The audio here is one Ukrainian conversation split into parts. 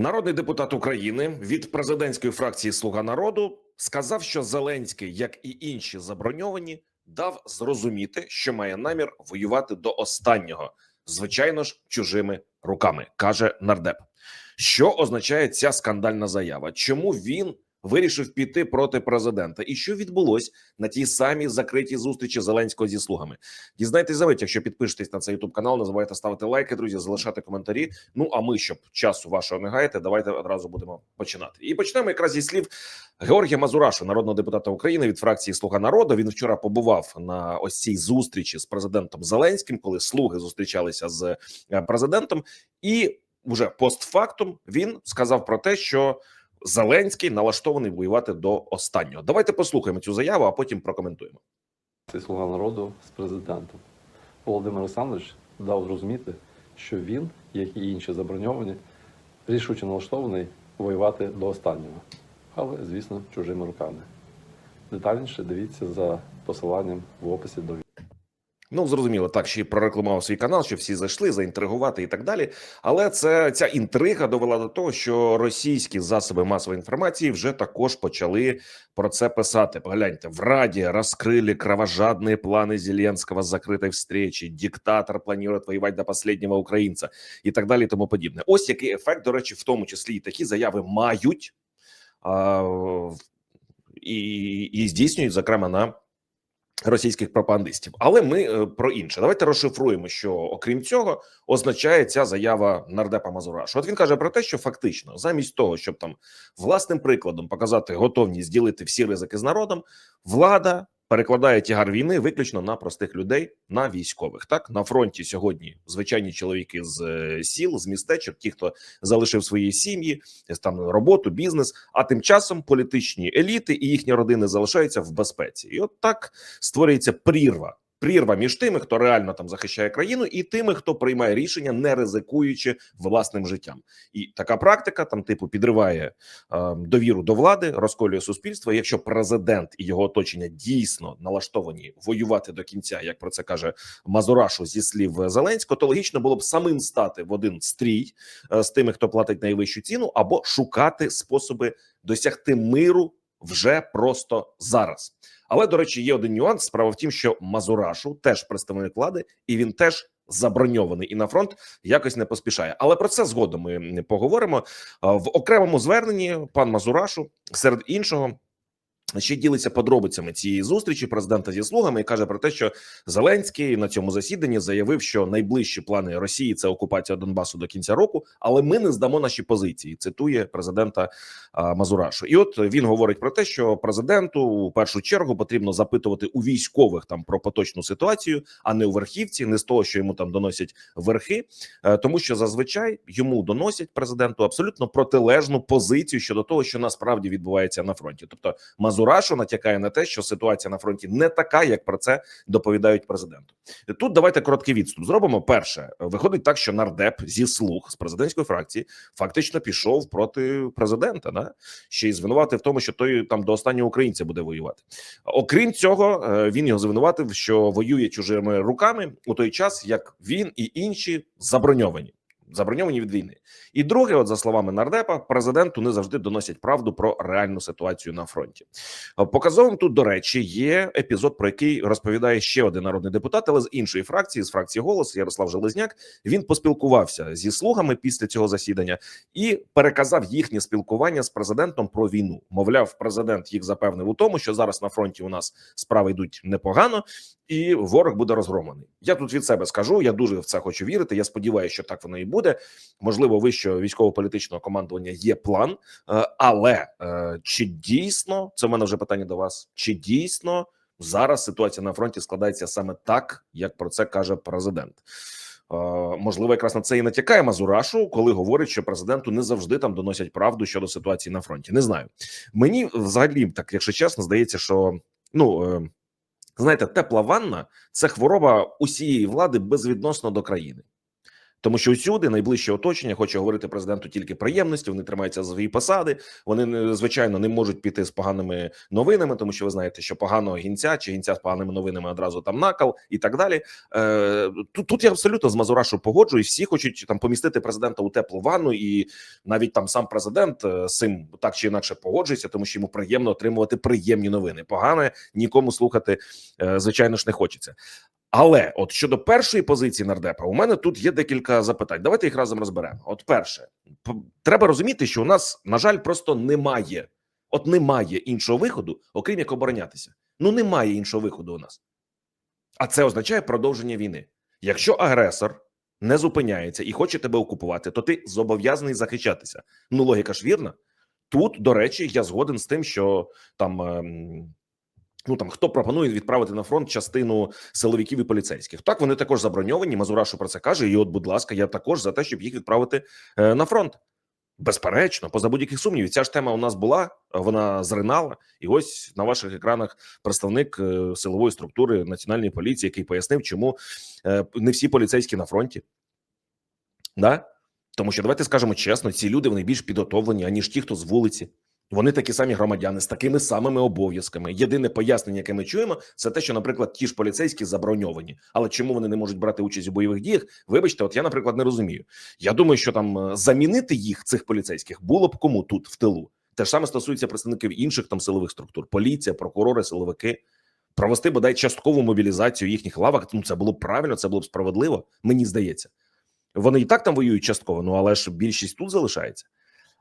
Народний депутат України від президентської фракції Слуга народу сказав, що Зеленський, як і інші заброньовані, дав зрозуміти, що має намір воювати до останнього, звичайно ж, чужими руками, каже нардеп. Що означає ця скандальна заява? Чому він вирішив піти проти президента? І що відбулось на тій самій закритій зустрічі Зеленського зі слугами? Дізнайтесь за мить, якщо підпишетесь на цей youtube канал, не забувайте ставити лайки, друзі, залишати коментарі. Ну а ми, щоб часу вашого не гаяти, давайте одразу будемо починати. І почнемо якраз зі слів Георгія Мазурашу, народного депутата України від фракції Слуга народу. Він вчора побував на ось цій зустрічі з президентом Зеленським, коли слуги зустрічалися з е, президентом, і вже постфактум він сказав про те, що Зеленський налаштований воювати до останнього. Давайте послухаємо цю заяву, а потім прокоментуємо. Це слуга народу з президентом. Володимир Олександрович дав зрозуміти, що він, як і інші заброньовані, рішуче налаштований воювати до останнього, але, звісно, чужими руками. Детальніше дивіться за посиланням в описі до відео. Ну зрозуміло, так ще й прорекламував свій канал, що всі зайшли заінтригувати і так далі. Але це ця інтрига довела до того, що російські засоби масової інформації вже також почали про це писати. Погляньте, в Раді розкрили кровожадні плани Зеленського з закритої встречі. Диктатор планує воювати до останнього українця і так далі. І тому подібне. Ось який ефект, до речі, в тому числі і такі заяви мають а, і, і здійснюють, зокрема на російських пропагандистів. Але ми е, про інше. Давайте розшифруємо, що окрім цього означає ця заява нардепа Мазурашу. От він каже про те, що фактично, замість того, щоб там власним прикладом показати готовність ділити всі ризики з народом, влада. Перекладає тягар війни виключно на простих людей, на військових. Так на фронті сьогодні звичайні чоловіки з е, сіл, з містечок, ті, хто залишив свої сім'ї, е, там роботу, бізнес. А тим часом політичні еліти і їхні родини залишаються в безпеці, і от так створюється прірва. Прірва між тими, хто реально там захищає країну, і тими, хто приймає рішення, не ризикуючи власним життям. І така практика там, типу, підриває е, довіру до влади, розколює суспільство. Якщо президент і його оточення дійсно налаштовані воювати до кінця, як про це каже Мазурашу зі слів Зеленського, то логічно було б самим стати в один стрій е, з тими, хто платить найвищу ціну, або шукати способи досягти миру вже просто зараз. Але до речі, є один нюанс. Справа в тім, що Мазурашу теж представник влади, і він теж заброньований і на фронт якось не поспішає. Але про це згодом ми поговоримо в окремому зверненні. Пан Мазурашу серед іншого. Ще ділиться подробицями цієї зустрічі президента зі слугами і каже про те, що Зеленський на цьому засіданні заявив, що найближчі плани Росії це окупація Донбасу до кінця року, але ми не здамо наші позиції. Цитує президента а, Мазурашу. І от він говорить про те, що президенту у першу чергу потрібно запитувати у військових там про поточну ситуацію, а не у верхівці, не з того, що йому там доносять верхи, Е, тому що зазвичай йому доносять президенту абсолютно протилежну позицію щодо того, що насправді відбувається на фронті. Тобто Мазурашу натякає на те, що ситуація на фронті не така, як про це доповідають президенту. Тут давайте короткий відступ зробимо. Перше виходить так, що нардеп зі слуг з президентської фракції фактично пішов проти президента. Да? Ще й звинуватив в тому, що той там до останнього українця буде воювати. Окрім цього, е, він його звинуватив, що воює чужими руками у той час, як він і інші заброньовані. Заброньовані від війни, і друге, от за словами нардепа, президенту не завжди доносять правду про реальну ситуацію на фронті. Е, Показовим тут, до речі, є епізод, про який розповідає ще один народний депутат, але з іншої фракції, з фракції голос Ярослав Железняк. Він поспілкувався зі слугами після цього засідання і переказав їхнє спілкування з президентом про війну. Мовляв, президент їх запевнив у тому, що зараз на фронті у нас справи йдуть непогано, і ворог буде розгромлений. Я тут від себе скажу. Я дуже в це хочу вірити. Я сподіваюся, що так воно і буде. Можливо, вищого військово-політичного командування є план, е, але е, чи дійсно це в мене вже питання до вас? Чи дійсно зараз ситуація на фронті складається саме так, як про це каже президент? Е, Можливо, якраз на це і натякає Мазурашу, коли говорить, що президенту не завжди там доносять правду щодо ситуації на фронті. Не знаю. Мені взагалі так, якщо чесно, здається, що ну знаєте, тепла ванна це хвороба усієї влади безвідносно до країни. Тому що усюди найближче оточення хоче говорити президенту тільки приємності. Вони тримаються за свої посади. Вони не- звичайно не можуть піти з поганими новинами, тому що ви знаєте, що поганого гінця чи гінця з поганими новинами одразу там накал і так далі. Е, тут, тут я абсолютно з Мазурашу погоджуюсь. Всі хочуть там помістити президента у теплу ванну, і навіть там сам президент е, з цим так чи інакше погоджується, тому що йому приємно отримувати приємні новини. Погане нікому слухати, е, звичайно ж, не хочеться. Але от щодо першої позиції нардепа, у мене тут є декілька запитань. Давайте їх разом розберемо. От перше, треба розуміти, що у нас, на жаль, просто немає. От немає іншого виходу, окрім як оборонятися. Ну немає іншого виходу у нас. А це означає продовження війни. Якщо агресор не зупиняється і хоче тебе окупувати, то ти зобов'язаний захищатися. Ну, логіка ж вірна. Тут, до речі, я згоден з тим, що там. Ну там хто пропонує відправити на фронт частину силовиків і поліцейських? Так вони також заброньовані. Мазурашу про це каже. І от, будь ласка, я також за те, щоб їх відправити е, на фронт. Безперечно, поза будь-яких сумнівів. Ця ж тема у нас була, вона зринала, і ось на ваших екранах представник е, силової структури національної поліції, який пояснив, чому е, не всі поліцейські на фронті. Да? Тому що давайте скажемо чесно, ці люди вони більш підготовлені, аніж ті, хто з вулиці. Вони такі самі громадяни з такими самими обов'язками. Єдине пояснення, яке ми чуємо, це те, що, наприклад, ті ж поліцейські заброньовані. Але чому вони не можуть брати участь у бойових діях? Вибачте, от я, наприклад, не розумію. Я думаю, що там е, замінити їх, цих поліцейських, було б кому тут в тилу. Те ж саме стосується представників інших там силових структур: поліція, прокурори, силовики. Провести бодай часткову мобілізацію їхніх лавок. Ну це було б правильно, це було б справедливо. Мені здається. Вони і так там воюють частково, ну але ж більшість тут залишається.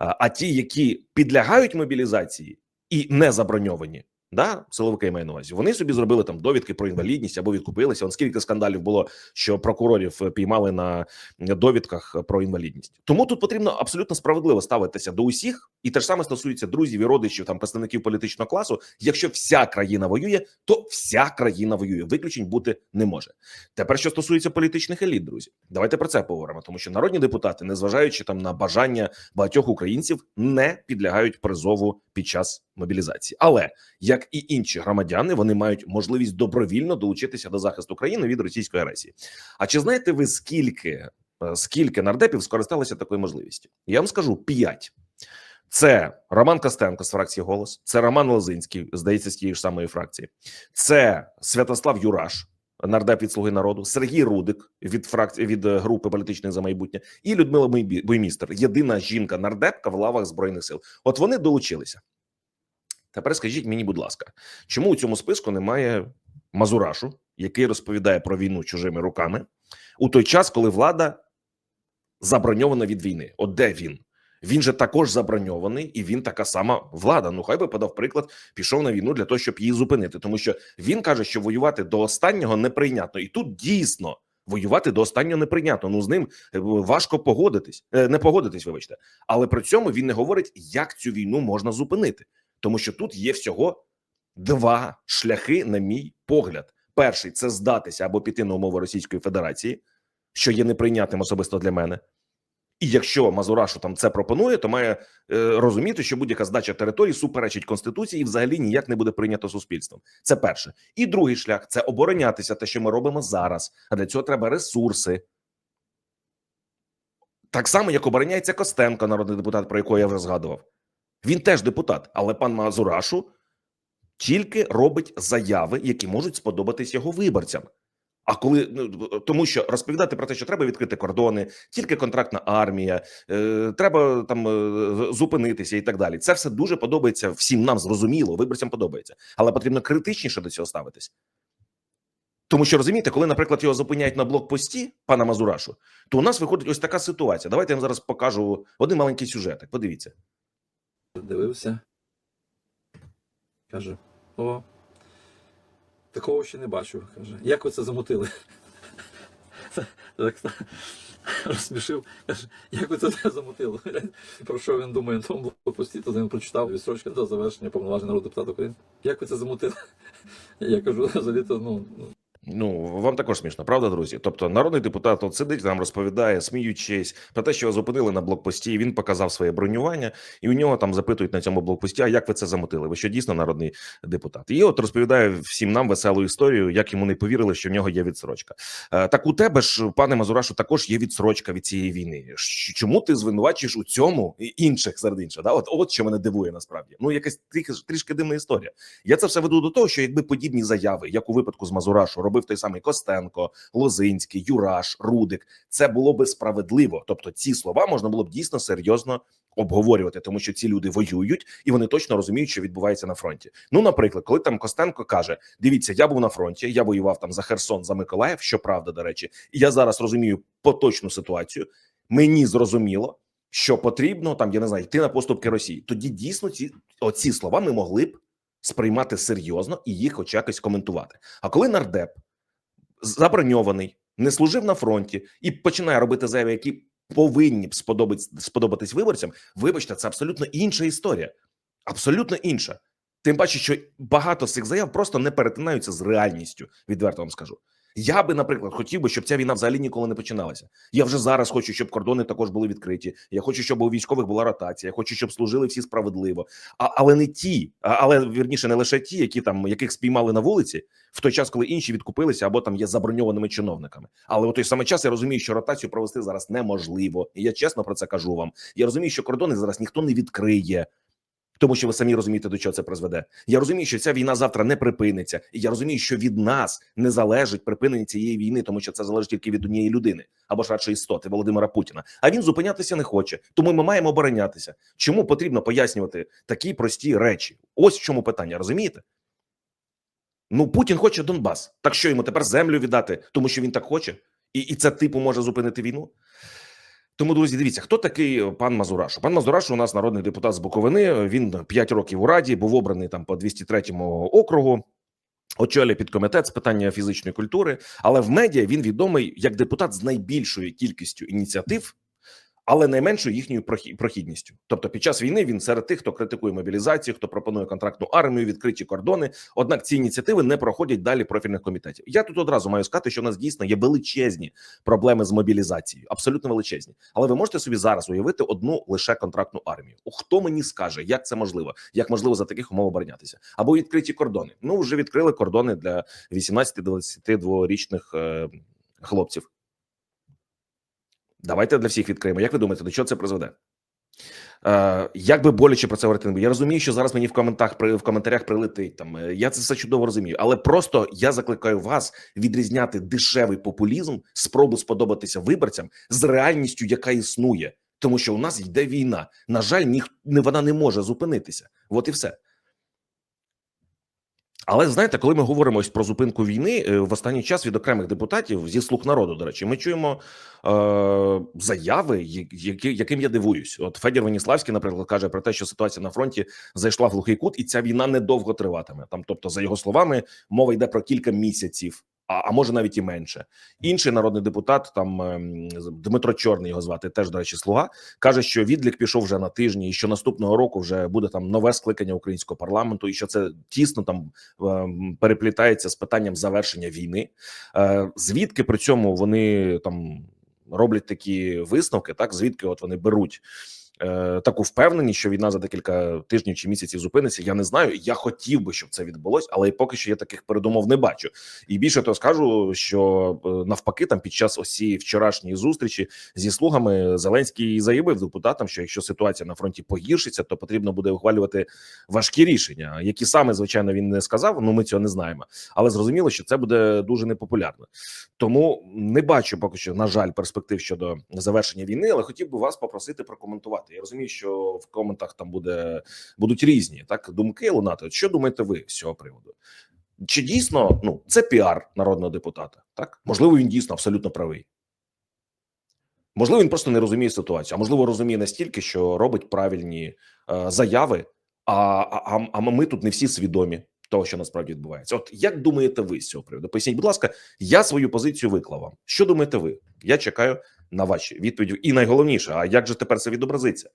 А, ті, які підлягають мобілізації і не заброньовані, да, силовики я маю на увазі, вони собі зробили там довідки про інвалідність або відкупилися. Он скільки скандалів було, що прокурорів е, піймали на довідках про інвалідність. Тому тут потрібно абсолютно справедливо ставитися до усіх, і те ж саме стосується друзів і родичів, там представників політичного класу. Якщо вся країна воює, то вся країна воює. Виключень бути не може. Тепер, що стосується політичних еліт, друзі, давайте про це поговоримо, тому що народні депутати, незважаючи там на бажання багатьох українців, не підлягають призову під час мобілізації. Але як і інші громадяни, вони мають можливість добровільно долучитися до захисту країни від російської агресії. А чи знаєте ви скільки, е, скільки нардепів скористалися такою можливістю? Я вам скажу п'ять. Це Роман Костенко з фракції Голос, це Роман Лозинський, здається, з тієї ж самої фракції, це Святослав Юраш, нардеп від Слуги народу, Сергій Рудик від фракції від е, групи політичних за майбутнє, і Людмила Буймі- Буймістер, єдина жінка нардепка в лавах збройних сил. От вони долучилися. Тепер скажіть мені, будь ласка, чому у цьому списку немає Мазурашу, який розповідає про війну чужими руками у той час, коли влада заброньована від війни? От де він? Він же також заброньований, і він така сама влада. Ну хай би подав приклад, пішов на війну для того, щоб її зупинити, тому що він каже, що воювати до останнього неприйнятно, і тут дійсно воювати до останнього неприйнятно. Ну з ним е, важко погодитись, Е, не погодитись, вибачте, але при цьому він не говорить, як цю війну можна зупинити, тому що тут є всього два шляхи, на мій погляд. Перший це здатися або піти на умови Російської Федерації, що є неприйнятним особисто для мене. І якщо Мазурашу там це пропонує, то має е, розуміти, що будь-яка здача території суперечить конституції і взагалі ніяк не буде прийнято суспільством. Це перше. І другий шлях це оборонятися, те, що ми робимо зараз. А для цього треба ресурси. Так само, як обороняється Костенко, народний депутат, про якого я вже згадував. Він теж депутат, але пан Мазурашу тільки робить заяви, які можуть сподобатись його виборцям. А коли ну тому, що розповідати про те, що треба відкрити кордони, тільки контрактна армія, е, треба там е, зупинитися і так далі. Це все дуже подобається всім нам, зрозуміло, виборцям подобається, але потрібно критичніше до цього ставитись. Тому що розумієте, коли, наприклад, його зупиняють на блокпості пана Мазурашу, то у нас виходить ось така ситуація. Давайте я вам зараз покажу один маленький сюжетик. Подивіться. Дивився. Каже: о, такого ще не бачив. Каже, як ви це замутили? Так розсмішив. Каже, як ви це замутили? Про що він думає на тому блокпості, то він прочитав відстрочка до завершення повноважень народного депутата України. Як ви це замутили? Я кажу, взагалі то ну. Ну, вам також смішно, правда, друзі? Тобто, народний депутат от сидить нам розповідає, сміючись про те, що його зупинили на блокпості. Він показав своє бронювання, і у нього там запитують на цьому блокпості: а як ви це замотили? Ви що дійсно народний депутат? І от розповідає всім нам веселу історію, як йому не повірили, що в нього є відсрочка. Е, Так у тебе ж, пане Мазурашу, також є відсрочка від цієї війни. Чому ти звинувачуєш у цьому і інших серед інших? Да? От, от що мене дивує насправді. Ну, якась трішки, дивна історія. Я це все веду до того, що якби подібні заяви, як у випадку з Мазурашу, робив той самий Костенко, Лозинський, Юраш, Рудик, це було би справедливо. Тобто, ці слова можна було б дійсно серйозно обговорювати, тому що ці люди воюють і вони точно розуміють, що відбувається на фронті. Ну, наприклад, коли там Костенко каже: Дивіться, я був на фронті, я воював там за Херсон, за Миколаїв, що правда, до речі, і я зараз розумію поточну ситуацію. Мені зрозуміло, що потрібно там, я не знаю, йти на поступки Росії. Тоді дійсно ці оці слова ми могли б сприймати серйозно і їх хоч якось коментувати. А коли нардеп заброньований, не служив на фронті і починає робити заяви, які повинні сподобатись виборцям, вибачте, це абсолютно інша історія. Абсолютно інша. Тим паче, що багато з цих заяв просто не перетинаються з реальністю. Відверто вам скажу. Я би, наприклад, хотів би, щоб ця війна взагалі ніколи не починалася. Я вже зараз хочу, щоб кордони також були відкриті. Я хочу, щоб у військових була ротація. Я хочу, щоб служили всі справедливо. А, але не ті, а, але вірніше, не лише ті, які там яких спіймали на вулиці, в той час, коли інші відкупилися або там є заброньованими чиновниками. Але у той самий час я розумію, що ротацію провести зараз неможливо. І я чесно про це кажу вам. Я розумію, що кордони зараз ніхто не відкриє. Тому що ви самі розумієте, до чого це призведе. Я розумію, що ця війна завтра не припиниться, і я розумію, що від нас не залежить припинення цієї війни, тому що це залежить тільки від однієї людини або ж радше істоти Володимира Путіна. А він зупинятися не хоче. Тому ми маємо оборонятися. Чому потрібно пояснювати такі прості речі? Ось в чому питання, розумієте? Ну, Путін хоче Донбас. Так що йому тепер землю віддати, тому що він так хоче, і, і це типу може зупинити війну. Тому, друзі, дивіться, хто такий пан Мазурашу? Пан Мазурашу у нас народний депутат з Буковини. Він 5 років у раді, був обраний там по 203 округу. Очолює підкомітет з питання фізичної культури, але в медіа він відомий як депутат з найбільшою кількістю ініціатив, але найменшою їхньою прохі- прохідністю. Тобто, під час війни він серед тих, хто критикує мобілізацію, хто пропонує контрактну армію, відкриті кордони. Однак ці ініціативи не проходять далі профільних комітетів. Я тут одразу маю сказати, що у нас дійсно є величезні проблеми з мобілізацією, абсолютно величезні. Але ви можете собі зараз уявити одну лише контрактну армію. Хто мені скаже, як це можливо? Як можливо за таких умов оборонятися? Або відкриті кордони? Ну вже відкрили кордони для 18-22-річних е, хлопців. Давайте для всіх відкриємо. Як ви думаєте, до чого це призведе? Е, як би боляче про це говорити не. Я розумію, що зараз мені в коментах в коментарях прилетить там. е, Я це все чудово розумію, але просто я закликаю вас відрізняти дешевий популізм, спробу сподобатися виборцям з реальністю, яка існує, тому що у нас йде війна. На жаль, не вона не може зупинитися. От і все. Але знаєте, коли ми говоримо ось про зупинку війни е, в останній час від окремих депутатів зі слуг народу, до речі, ми чуємо е, заяви, які, яким я дивуюсь. От Федір Веніславський, наприклад, каже про те, що ситуація на фронті зайшла в глухий кут, і ця війна недовго триватиме. Там, тобто, за його словами, мова йде про кілька місяців. А, а може навіть і менше. Інший народний депутат, там ем, Дмитро Чорний його звати, теж до речі, слуга, каже, що відлік пішов вже на тижні, і що наступного року вже буде там нове скликання українського парламенту, і що це тісно там ем, переплітається з питанням завершення війни. Е, Звідки при цьому вони там роблять такі висновки? Так звідки от вони беруть е, таку впевненість, що війна за декілька тижнів чи місяців зупиниться? Я не знаю. Я хотів би, щоб це відбулось, але поки що я таких передумов не бачу. І більше того скажу, що е, навпаки, там під час цієї вчорашньої зустрічі зі слугами Зеленський заявив депутатам, що якщо ситуація на фронті погіршиться, то потрібно буде ухвалювати важкі рішення, які саме звичайно він не сказав. Ну ми цього не знаємо, але зрозуміло, що це буде дуже непопулярно. Тому не бачу поки що, на жаль, перспектив щодо завершення війни. Але хотів би вас попросити прокоментувати. Я розумію, що в коментах там буде будуть різні так думки лунати. От Що думаєте ви з цього приводу? Чи дійсно ну це піар народного депутата? Так можливо, він дійсно абсолютно правий. Можливо, він просто не розуміє ситуацію, а можливо, розуміє настільки, що робить правильні е, заяви. А, а, а ми тут не всі свідомі того, що насправді відбувається. От як думаєте ви з цього приводу? Поясніть, будь ласка, я свою позицію виклав вам. Що думаєте ви? Я чекаю на ваші відповіді. І найголовніше, а як же тепер це відобразиться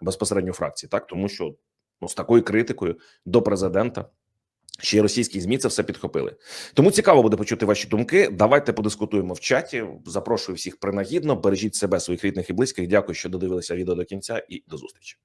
безпосередньо фракції? Так, тому що ну з такою критикою до президента Ще й російські змі це все підхопили. Тому цікаво буде почути ваші думки. Давайте подискутуємо в чаті. Запрошую всіх принагідно. Бережіть себе, своїх рідних і близьких. Дякую, що додивилися відео до кінця, і до зустрічі.